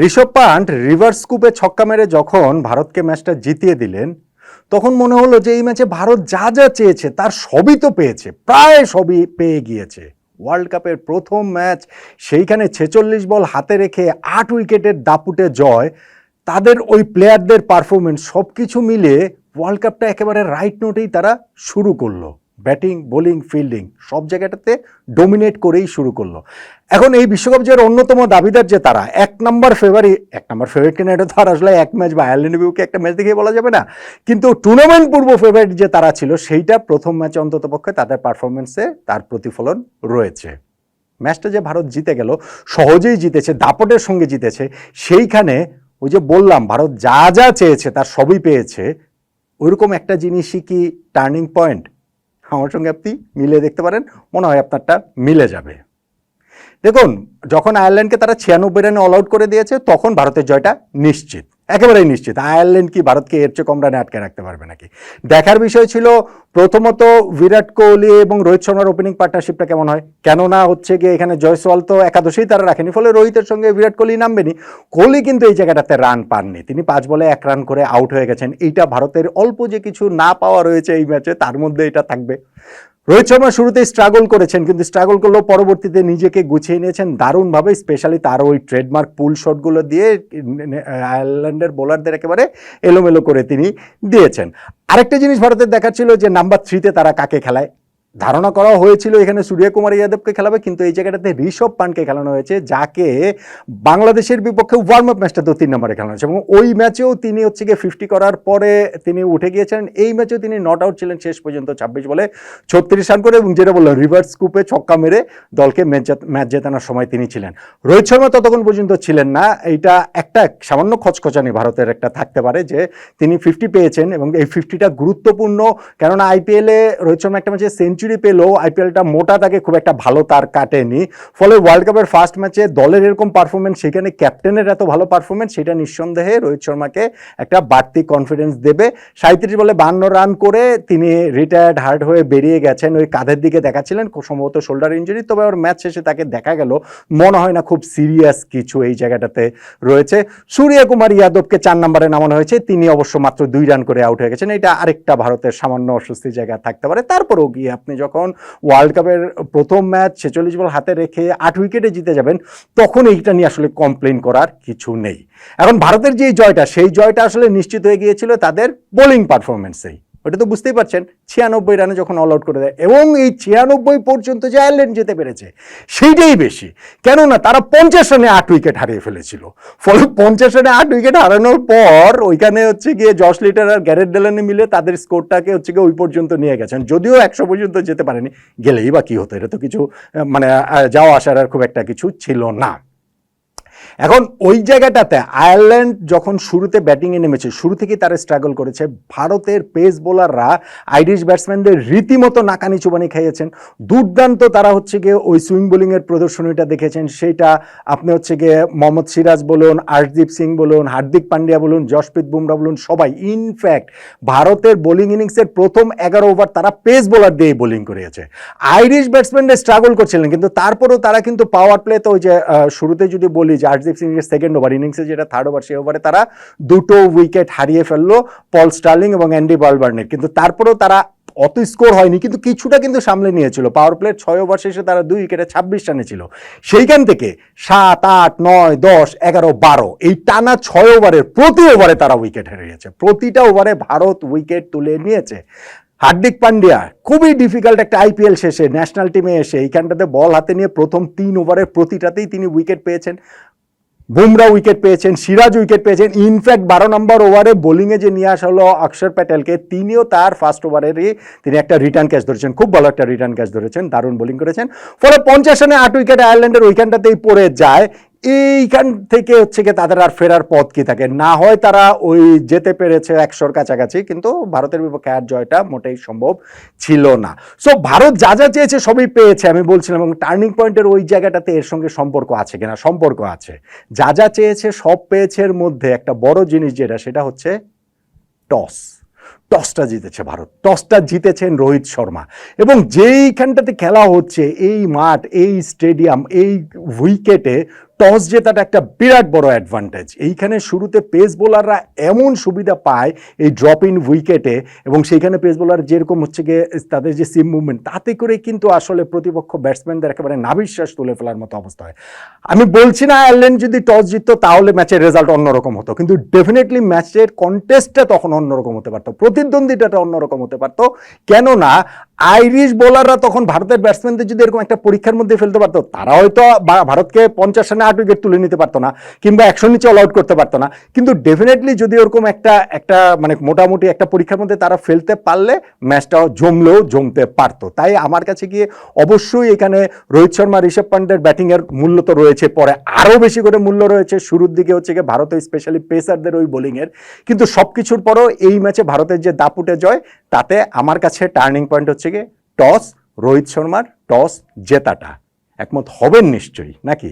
Rishabh punt reverse স্কুপে ছক্কা মেরে যখন ভারতকে ম্যাচটা জিতিয়ে দিলেন, তখন মনে হলো যে এই ম্যাচে ভারত যা যা চেয়েছে তার সবই তো পেয়েছে, প্রায় সবই পেয়ে গিয়েছে। ওয়ার্ল্ড কাপের প্রথম ম্যাচ, সেইখানে ছেচল্লিশ বল হাতে রেখে আট উইকেটের দাপুটে জয়, তাদের ওই প্লেয়ারদের পারফরমেন্স সব কিছু মিলিয়ে ওয়ার্ল্ড কাপটা একেবারে রাইট নোটেই তারা শুরু করল। ব্যাটিং, বোলিং, ফিল্ডিং সব জায়গাটাতে ডোমিনেট করেই শুরু করল। এখন এই বিশ্বকাপ জয়ের অন্যতম দাবিদার যে তারা, এক নম্বর ফেভারিট এক নম্বর ফেভারিট কিনা এটা তো আর আসলে এক ম্যাচ বা আয়ারল্যান্ড বিউকে একটা ম্যাচ দেখে বলা যাবে না। কিন্তু টুর্নামেন্ট পূর্ব ফেভারিট যে তারা ছিল, সেইটা প্রথম ম্যাচে অন্তত পক্ষে তাদের পারফরমেন্সে তার প্রতিফলন রয়েছে। ম্যাচটা যে ভারত জিতে গেল, সহজেই জিতেছে, দাপটের সঙ্গে জিতেছে, সেইখানে ওই যে বললাম, ভারত যা যা চেয়েছে তার সবই পেয়েছে। ওইরকম একটা জিনিসই কি টার্নিং পয়েন্ট আমার সঙ্গে আপনি মিলে দেখতে পারেন, মনে হয় আপনারটা মিলে যাবে। দেখুন, যখন আয়ারল্যান্ডকে তারা ছিয়ানব্বই রানে অল আউট করে দিয়েছে, তখন ভারতের জয়টা নিশ্চিত। একেবারেই নিশ্চিত। আয়ারল্যান্ড কি ভারতকে এর চেয়ে কম রানে আটকে রাখতে পারবে নাকি? দেখার বিষয় ছিল, প্রথমত বিরাট কোহলি এবং রোহিত শর্মার ওপেনিং পার্টনারশিপটা কেমন হয়? কেননা হচ্ছে গিয়ে এখানে জয়সওয়াল তো একাদশেই তারা রাখেনি, ফলে রোহিতের সঙ্গে বিরাট কোহলি নামবেনি। কোহলি কিন্তু এই জায়গাটাতে রান পাননি। তিনি পাঁচ বলে এক রান করে আউট হয়ে গেছেন। এইটা ভারতের অল্প যে কিছু না পাওয়া রয়েছে এই ম্যাচে তার মধ্যে এটা থাকবে। রোহিত শর্মা শুরুতেই স্ট্রাগল করেছেন, কিন্তু স্ট্রাগল করলেও পরবর্তীতে নিজেকে গুছিয়ে নিয়েছেন দারুণভাবে স্পেশালি তার ওই ট্রেডমার্ক পুল শটগুলো দিয়ে আয়ারল্যান্ডের বোলারদের একেবারে এলোমেলো করে তিনি দিয়েছেন। আরেকটা জিনিস ভারতের দেখার ছিল যে নাম্বার থ্রিতে তারা কাকে খেলায়? ধারণা করা হয়েছিল এখানে সূর্যকুমার যাদবকে খেলাবে, কিন্তু এই জায়গাটাতে ঋষভ পানকে খেলানো হয়েছে, যাকে বাংলাদেশের বিপক্ষে ওয়ার্ম আপ ম্যাচটা তো তিন নম্বরে খেলানো হয়েছে। এবং ওই ম্যাচেও তিনি হচ্ছে গিয়ে ফিফটি করার পরে তিনি উঠে গিয়েছেন এই ম্যাচেও তিনি নট আউট ছিলেন শেষ পর্যন্ত ছাব্বিশ বলে ছত্রিশ রান করে, এবং যেটা বললাম রিভার্স স্কুপে ছক্কা মেরে দলকে ম্যাচ ম্যাচ জেতানোর সময় তিনি ছিলেন। রোহিত শর্মা ততক্ষণ পর্যন্ত ছিলেন না। এইটা একটা সামান্য খচখচানি ভারতের একটা থাকতে পারে যে তিনি ফিফটি পেয়েছেন, এবং এই ফিফটিটা গুরুত্বপূর্ণ। কেননা আইপিএলে রোহিত শর্মা একটা ম্যাচে সেঞ্চুরি পেলেও আইপিএলটা মোটা তাকে খুব একটা ভালো তার কাটেনি। ফলে ওয়ার্ল্ড কাপের ফার্স্ট ম্যাচে দলের এরকম পারফরমেন্স সেখানে ক্যাপ্টেনের এত ভালো পারফরমেন্স সেটা নিঃসন্দেহে রোহিত শর্মাকে একটা বাড়তি কনফিডেন্স দেবে। সাঁত্রিশ বলে বান্ন রান করে তিনি রিটায়ার্ড হার্ড হয়ে বেরিয়ে গেছেন। ওই কাঁধের দিকে দেখাচ্ছিলেন সম্ভবত শোল্ডার ইঞ্জুরি তবে ওর ম্যাচ শেষে তাকে দেখা গেল। মনে হয় না খুব সিরিয়াস কিছু এই জায়গাটাতে রয়েছে। সূর্যকুমার ইয়াদবকে চার নম্বরে নামানো হয়েছে, তিনি অবশ্য মাত্র দুই রান করে আউট হয়ে গেছেন। এটা আরেকটা ভারতের সামান্য অস্বস্তির জায়গা থাকতে পারে। তারপরেও গিয়ে আপনি যখন ওয়ার্ল্ড কাপের প্রথম ম্যাচ ছেচল্লিশ বল হাতে রেখে আট উইকেটে জিতে যাবেন, তখন এইটা নিয়ে আসলে কমপ্লেন করার কিছু নেই। এখন ভারতের যে জয়টা, সেই জয়টা আসলে নিশ্চিত হয়ে গিয়েছিল তাদের বোলিং পারফরমেন্সেই ওটা তো বুঝতেই পারছেন, ছিয়ানব্বই রানে যখন অল আউট করে দেয়, এবং এই ছিয়ানব্বই পর্যন্ত যে আয়ারল্যান্ড যেতে পেরেছে, সেইটাই বেশি। কেননা তারা পঞ্চাশ রানে আট উইকেট হারিয়ে ফেলেছিল। ফলে পঞ্চাশ রানে আট উইকেট হারানোর পর ওইখানে হচ্ছে গিয়ে জশ লিটার আর গ্যারেট ডেলানি মিলে তাদের স্কোরটাকে হচ্ছে গিয়ে ওই পর্যন্ত নিয়ে গেছেন। যদিও একশো পর্যন্ত যেতে পারেনি, গেলেই বা কী হতো, এটা তো কিছু মানে যাওয়া আসার আর খুব একটা কিছু ছিল না। এখন ওই জায়গাটাতে আয়ারল্যান্ড যখন শুরুতে ব্যাটিংয়ে নেমেছে, শুরু থেকেই তারা স্ট্রাগল করেছে। ভারতের পেস বোলাররা আইরিশ ব্যাটসম্যানদের রীতিমতো নাকানি চুবানি খাইয়েছেন। দুর্দান্ত তারা হচ্ছে গিয়ে ওই সুইং বোলিংয়ের প্রদর্শনীটা দেখেছেন। সেইটা আপনি হচ্ছে গিয়ে মোহাম্মদ সিরাজ বলুন, আর্শদীপ সিং বলুন, হার্দিক পান্ডিয়া বলুন জশপ্রীত বুমরা বলুন, সবাই ইনফ্যাক্ট ভারতের বোলিং ইনিংসের প্রথম এগারো ওভার তারা পেস বোলার দিয়ে বোলিং করিয়েছে। আইরিশ ব্যাটসম্যানরা স্ট্রাগল করছিলেন, কিন্তু তারপরেও তারা কিন্তু পাওয়ার প্লেতে ওই যে শুরুতে যদি বলি যে আর্শদীপ সিং এর সেকেন্ড ওভার ইনিংসে যেটা থার্ড ওভার সেই ওভারে তারা দুটো উইকেট হারিয়ে ফেলল পল স্টার্লিং এবং অ্যান্ডি বালবার্নের কিন্তু তারপরেও তারা অত স্কোর হয়নি, কিন্তু কিছুটা কিন্তু সামলে নিয়েছিল। পাওয়ার প্লেট ছয় ওভার শেষে তারা দুই উইকেটে ছাব্বিশ রানে ছিল। সেইখান থেকে সাত, আট, নয়, দশ, এগারো, বারো, এই টানা ছয় ওভারের প্রতি ওভারে তারা উইকেট হারিয়েছে। প্রতিটা ওভারে ভারত উইকেট তুলে নিয়েছে। হার্দিক পান্ডিয়া, খুবই ডিফিকাল্ট একটা আইপিএল শেষে ন্যাশনাল টিমে এসে, এইখানটাতে বল হাতে নিয়ে প্রথম তিন ওভারের প্রতিটাতেই তিনি উইকেট পেয়েছেন। বুমরা উইকেট পেয়েছেন, সিরাজ উইকেট পেয়েছেন। ইনফ্যাক্ট বারো নম্বর ওভারে বোলিংয়ে যে নিয়ে আসা হলো অক্ষর প্যাটেলকে, তিনিও তার ফার্স্ট ওভারেরই তিনি একটা রিটার্ন ক্যাচ ধরেছেন। খুব ভালো একটা রিটার্ন ক্যাচ ধরেছেন, দারুণ বোলিং করেছেন। ফলে পঞ্চাশ রানে আট উইকেট আয়ারল্যান্ডের ওইখানটাতেই পড়ে যায়। এইখান থেকে হচ্ছে গিয়ে তাদের আর ফেরার পথ কি থাকে? না হয় তারা ওই যেতে পেরেছে একশোর কাছাকাছি, কিন্তু ভারতের বিপক্ষে আর জয়টা মোটেই সম্ভব ছিল না। সো ভারত যা যা চেয়েছে সবই পেয়েছে, আমি বলছিলাম, এবং টার্নিং পয়েন্টের ওই জায়গাটাতে এর সঙ্গে সম্পর্ক আছে কিনা? সম্পর্ক আছে। যা যা চেয়েছে সব পেয়েছে এর মধ্যে একটা বড় জিনিস যেটা, সেটা হচ্ছে টস টসটা জিতেছে ভারত। টসটা জিতেছেন রোহিত শর্মা। এবং যেইখানটাতে খেলা হচ্ছে, এই মাঠ, এই স্টেডিয়াম এই উইকেটে টস জেতাটা একটা বিরাট বড় অ্যাডভান্টেজ এইখানে শুরুতে পেস বোলাররা এমন সুবিধা পায় এই ড্রপ ইন উইকেটে এবং সেইখানে পেস বোলার যেরকম হচ্ছে গিয়ে তাদের যে সিম মুভমেন্ট তাতে করে কিন্তু আসলে প্রতিপক্ষ ব্যাটসম্যানদের একেবারে নাবিশ্বাস তুলে ফেলার মতো অবস্থা হয়। আমি বলছি না আয়ারল্যান্ড যদি টস জিততো, তাহলে ম্যাচের রেজাল্ট অন্যরকম হতো। কিন্তু ডেফিনেটলি ম্যাচের কন্টেস্টটা তখন অন্যরকম হতে পারতো। প্রতিদ্বন্দ্বিতাটা অন্যরকম হতে পারতো। কেননা আইরিশ বোলাররা তখন ভারতের ব্যাটসম্যানদের যদি এরকম একটা পরীক্ষার মধ্যে ফেলতে পারতো, তারা হয়তো ভারতকে পঞ্চাশ রানে আট উইকেট তুলে নিতে পারতো না, কিংবা একশো নিচে অল আউট করতে পারতো না। কিন্তু ডেফিনেটলি যদি ওরকম একটা একটা মানে মোটামুটি একটা পরীক্ষার মধ্যে তারা ফেলতে পারলে, ম্যাচটাও জমলেও জমতে পারতো। তাই আমার কাছে গিয়ে অবশ্যই এখানে রোহিত শর্মা, ঋষভ পান্ডের ব্যাটিংয়ের মূল্য তো রয়েছে পরে। আরও বেশি করে মূল্য রয়েছে। শুরুর দিকে হচ্ছে গিয়ে ভারতে স্পেশালি পেসারদের ওই বোলিংয়ের কিন্তু সব কিছুর পরও এই ম্যাচে ভারতের যে দাপুটে জয়, তাতে আমার কাছে টার্নিং পয়েন্ট হচ্ছে গিয়ে টস রোহিত শর্মার টস জেতাটা। একমত হবেন নিশ্চয়ই নাকি?